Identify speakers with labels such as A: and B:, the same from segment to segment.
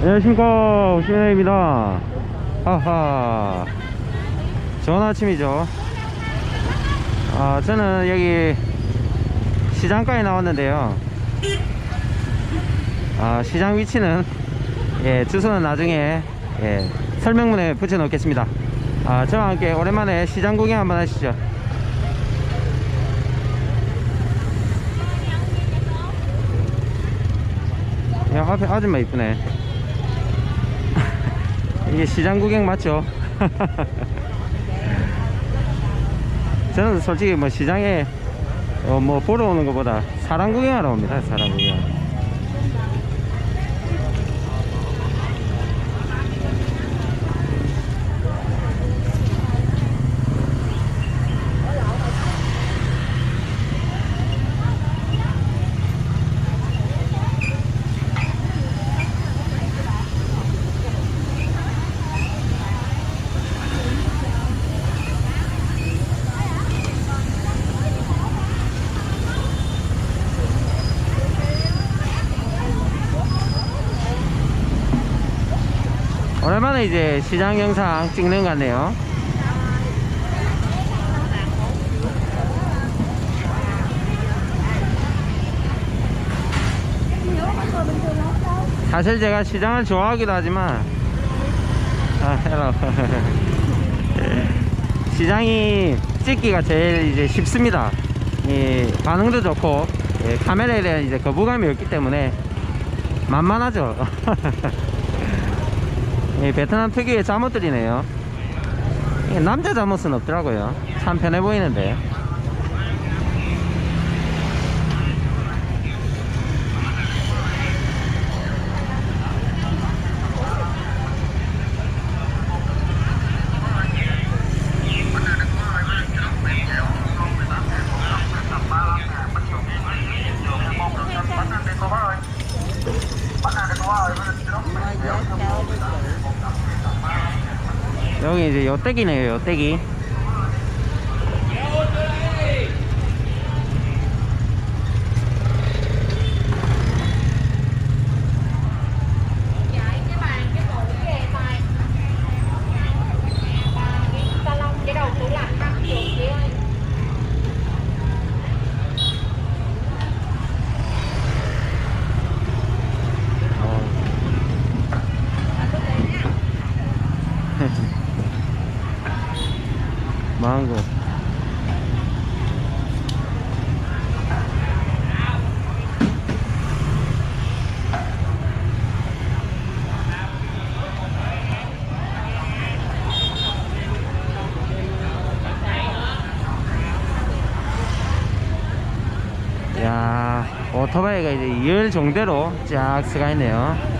A: 안녕하십니까 오시민입니다. 하하. 좋은 아침이죠. 아 저는 여기 시장가에 나왔는데요. 아 시장 위치는 예 주소는 나중에 예 설명문에 붙여 놓겠습니다. 아 저와 함께 오랜만에 시장 구경 한번 하시죠. 야 앞에 아줌마 이쁘네 이게 시장 구경 맞죠? 저는 솔직히 뭐 시장에 어, 뭐 보러 오는 것보다 사람 구경하러 옵니다 사람 구경 오랜만에 이제 시장 영상 찍는 것 같네요. 사실 제가 시장을 좋아하기도 하지만 아 헬로 시장이 찍기가 제일 이제 쉽습니다. 이 반응도 좋고 예, 카메라에 대한 이제 거부감이 없기 때문에 만만하죠 이 베트남 특유의 잠옷들이네요. 남자 잠옷은 없더라고요. 참 편해 보이는데 요떼기네요 요떼기 망고 야 오토바이가 이제 2열 정대로 쫙 쓰가 있네요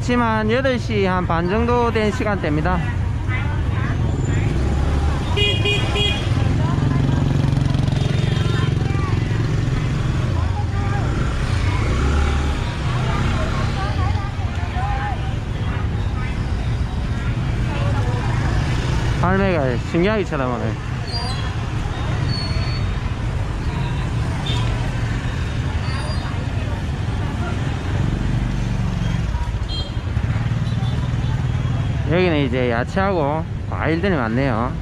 A: 아침 한 8시 한 반 정도 된 시간대입니다. 할매가 신기하게 쳐다보네. 여기는 이제 야채하고 과일들이 많네요.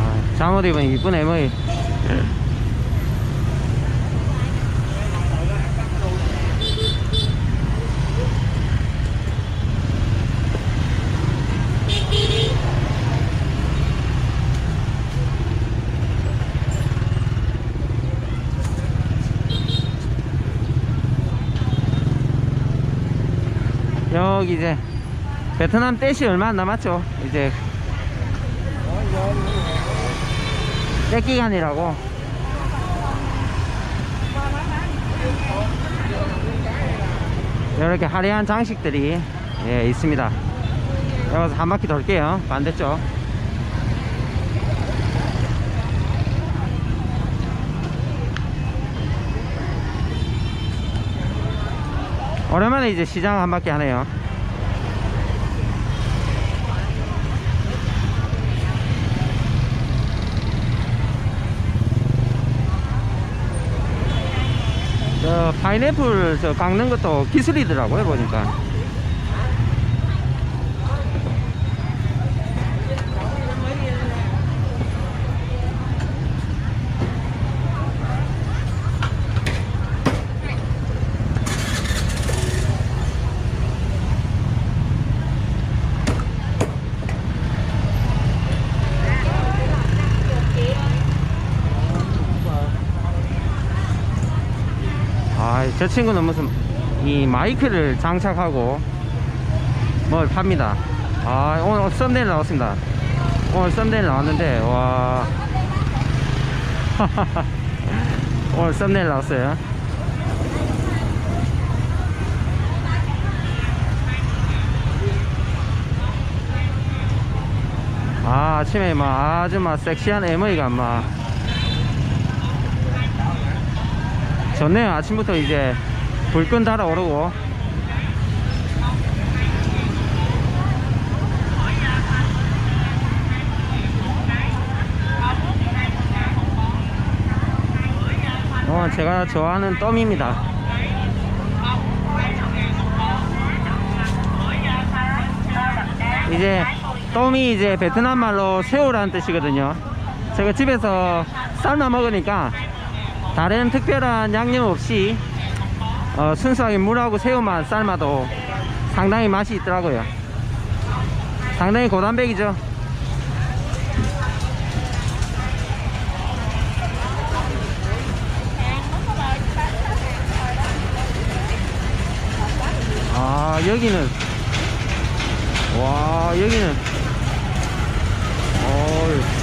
A: 아, 잠옷 입은 이쁜 애머이 여기 이제 베트남 떼시 얼마 안 남았죠. 이제 떼 기간이라고. 이렇게 화려한 장식들이 예, 있습니다. 여기서 한 바퀴 돌게요. 반대쪽. 오랜만에 이제 시장 한 바퀴 하네요 저 파인애플 저 깎는 것도 기술이더라고요 보니까 아, 저 친구는 무슨 이 마이크를 장착하고 뭘 팝니다. 아, 오늘 썸네일 나왔습니다. 오늘 썸네일 나왔는데, 와. 오늘 썸네일 나왔어요. 아, 아침에 막 아주 막 섹시한 MA가 막 좋네요. 아침부터 이제 불끈 달아오르고. 어, 제가 좋아하는 똠입니다. 이제 똠이 이제 베트남 말로 새우라는 뜻이거든요. 제가 집에서 삶아 먹으니까 다른 특별한 양념 없이 어, 순수하게 물하고 새우만 삶아도 상당히 맛이 있더라고요. 상당히 고단백이죠. 아 여기는 와 여기는 어이.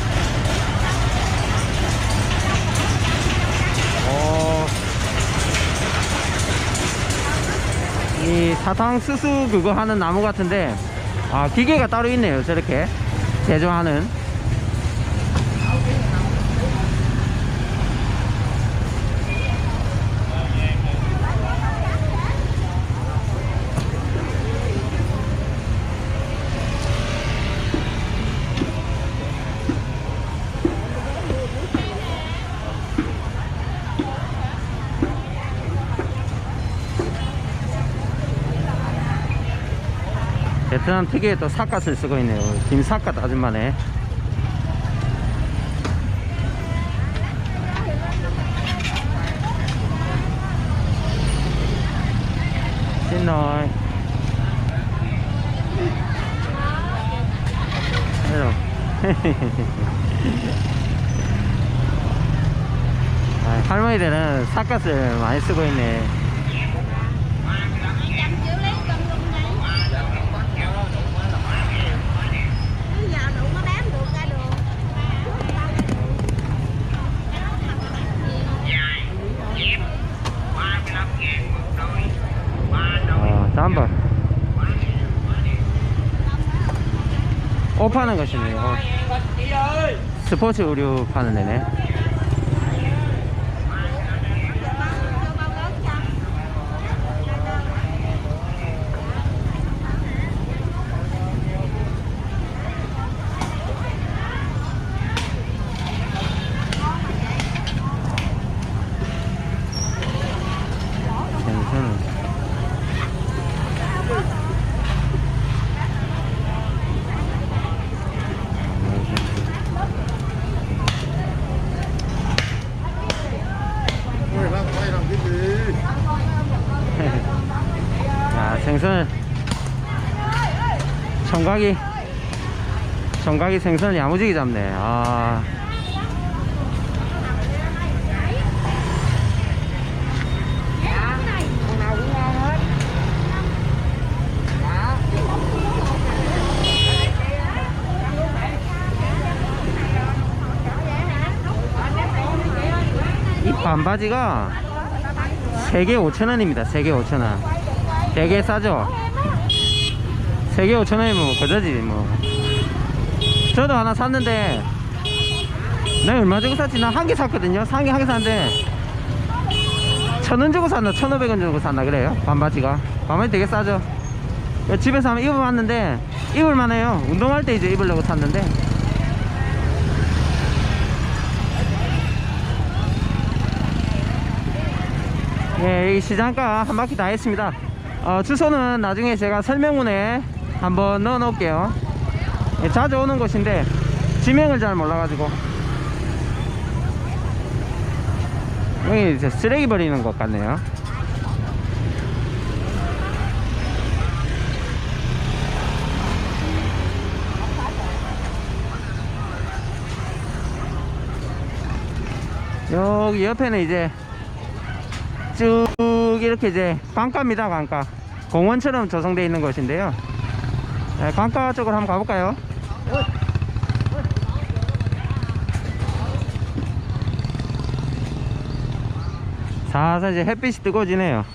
A: 이 사탕 수수 그거 하는 나무 같은데 아 기계가 따로 있네요 저렇게 제조하는 베트남 특유의 또 삿갓을 쓰고 있네요. 김삿갓 아줌마네. 헬로 아, 할머니들은 삿갓을 많이 쓰고 있네 어, 번. 옷 파는 것이네요. 어.
B: chị ơi
A: 스포츠 의류 파는 데네. 괜찮아. 생선을 청각이 청각이 생선을 야무지게 잡네. 아. 반바지가 3개 5천원입니다. 3개 5천원. 되게 싸죠 3개 5천원이면 뭐 그저지 뭐. 저도 하나 샀는데 내가 얼마 주고 샀지? 나 한 개 샀거든요. 한개한 개 샀는데 천 원 주고 샀나? 천오백 원 주고 샀나? 그래요? 반바지가. 반바지 되게 싸죠? 집에서 한번 입어봤는데 입을만 해요. 운동할 때 이제 입으려고 샀는데. 예, 이 시장가 한 바퀴 다 했습니다. 어, 주소는 나중에 제가 설명문에 한번 넣어 놓을게요. 예, 자주 오는 곳인데 지명을 잘 몰라가지고 여기 이제 쓰레기 버리는 것 같네요. 여기 옆에는 이제 쭉 이렇게 이제 강가입니다 강가 공원처럼 조성되어 있는 곳인데요 네, 강가 쪽으로 한번 가볼까요? 살살 이제 햇빛이 뜨거워지네요.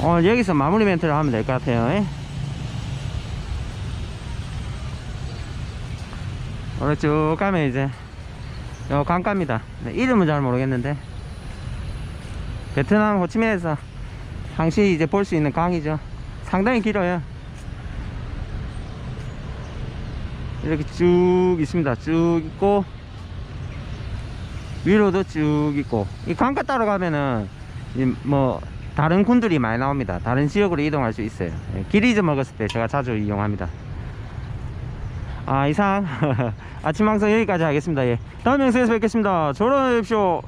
A: 어, 여기서 마무리 멘트를 하면 될 것 같아요. 예? 오늘 쭉 가면 이제 요 강가입니다. 네, 이름은 잘 모르겠는데. 베트남 호치민에서 당시 이제 볼 수 있는 강이죠. 상당히 길어요. 이렇게 쭉 있습니다. 쭉 있고 위로도 쭉 있고. 이 강가 따라가면은 이뭐 다른 군들이 많이 나옵니다. 다른 지역으로 이동할 수 있어요. 예, 길 잊어먹었을 때 제가 자주 이용합니다 아 이상. 아침 방송 여기까지 하겠습니다. 예. 다음 영상에서 뵙겠습니다. 졸업하십시오